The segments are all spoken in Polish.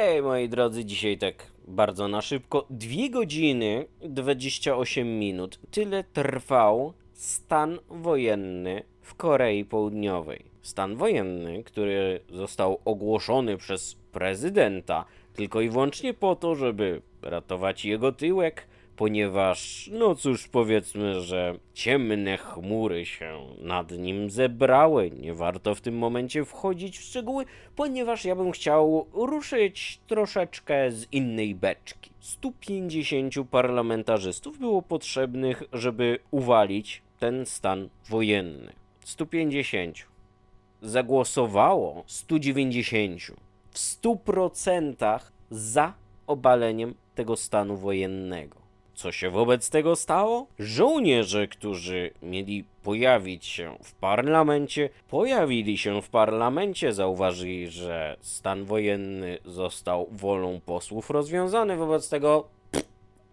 Hej, moi drodzy, dzisiaj tak bardzo na szybko. 2 godziny 28 minut. Tyle trwał stan wojenny w Korei Południowej. Stan wojenny, który został ogłoszony przez prezydenta tylko i wyłącznie po to, żeby ratować jego tyłek, ponieważ, no cóż, powiedzmy, że ciemne chmury się nad nim zebrały. Nie warto w tym momencie wchodzić w szczegóły, ponieważ ja bym chciał ruszyć troszeczkę z innej beczki. 150 parlamentarzystów było potrzebnych, żeby uwalić ten stan wojenny. 150. Zagłosowało 190. W 100% za obaleniem tego stanu wojennego. Co się wobec tego stało? Żołnierze, którzy mieli pojawić się w parlamencie, pojawili się w parlamencie, zauważyli, że stan wojenny został wolą posłów rozwiązany, wobec tego pff,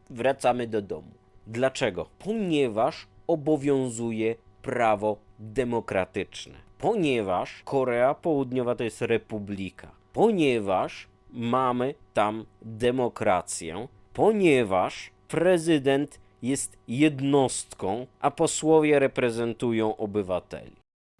wracamy do domu. Dlaczego? Ponieważ obowiązuje prawo demokratyczne. Ponieważ Korea Południowa to jest republika. Ponieważ mamy tam demokrację. Ponieważ prezydent jest jednostką, a posłowie reprezentują obywateli.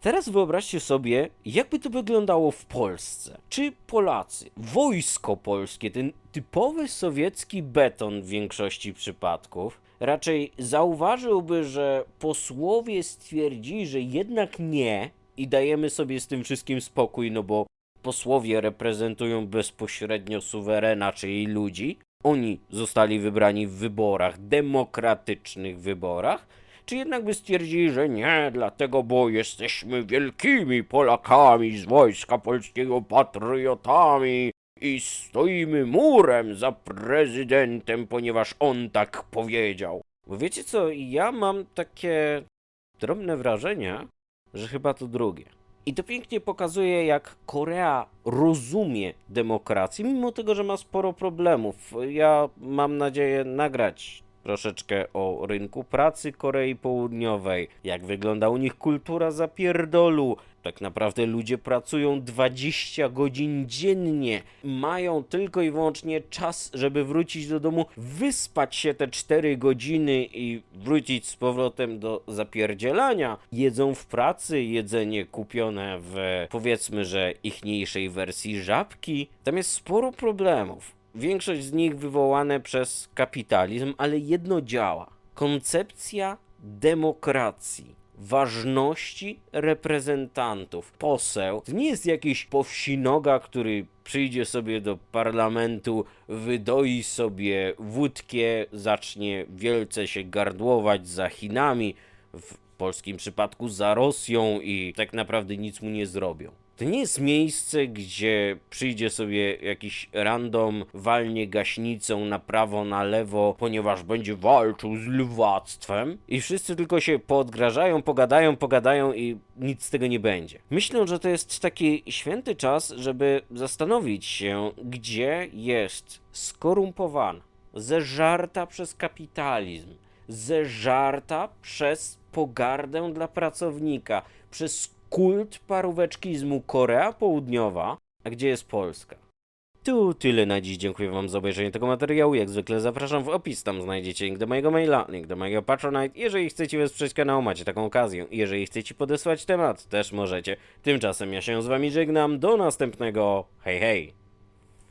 Teraz wyobraźcie sobie, jakby to wyglądało w Polsce. Czy Polacy, wojsko polskie, ten typowy sowiecki beton w większości przypadków, raczej zauważyłby, że posłowie stwierdzili, że jednak nie i dajemy sobie z tym wszystkim spokój, no bo posłowie reprezentują bezpośrednio suwerena, czyli ludzi. Oni zostali wybrani w wyborach, demokratycznych wyborach, czy jednak by stwierdzili, że nie, dlatego, bo jesteśmy wielkimi Polakami z wojska polskiego, patriotami i stoimy murem za prezydentem, ponieważ on tak powiedział. Bo wiecie co, ja mam takie drobne wrażenie, że chyba to drugie. I to pięknie pokazuje, jak Korea rozumie demokrację, mimo tego, że ma sporo problemów. Ja mam nadzieję nagrać troszeczkę o rynku pracy Korei Południowej, jak wygląda u nich kultura zapierdolu. Tak naprawdę ludzie pracują 20 godzin dziennie, mają tylko i wyłącznie czas, żeby wrócić do domu, wyspać się te 4 godziny i wrócić z powrotem do zapierdzielania. Jedzą w pracy jedzenie kupione w powiedzmy, że ichniejszej wersji żabki. Tam jest sporo problemów. Większość z nich wywołane przez kapitalizm, ale jedno działa. Koncepcja demokracji, ważności reprezentantów. Poseł to nie jest jakiś powsinoga, który przyjdzie sobie do parlamentu, wydoi sobie wódkę, zacznie wielce się gardłować za Chinami, w polskim przypadku za Rosją i tak naprawdę nic mu nie zrobią. To nie jest miejsce, gdzie przyjdzie sobie jakiś random, walnie gaśnicą na prawo, na lewo, ponieważ będzie walczył z lwactwem i wszyscy tylko się podgrażają, pogadają, pogadają i nic z tego nie będzie. Myślę, że to jest taki święty czas, żeby zastanowić się, gdzie jest skorumpowana, zeżarta przez kapitalizm, zeżarta przez pogardę dla pracownika, przez kult paróweczkizmu Korea Południowa, a gdzie jest Polska? Tu tyle na dziś. Dziękuję Wam za obejrzenie tego materiału. Jak zwykle zapraszam w opis. Tam znajdziecie link do mojego maila, link do mojego Patronite. Jeżeli chcecie wesprzeć kanał, macie taką okazję. Jeżeli chcecie podesłać temat, też możecie. Tymczasem ja się z Wami żegnam. Do następnego. Hej, hej!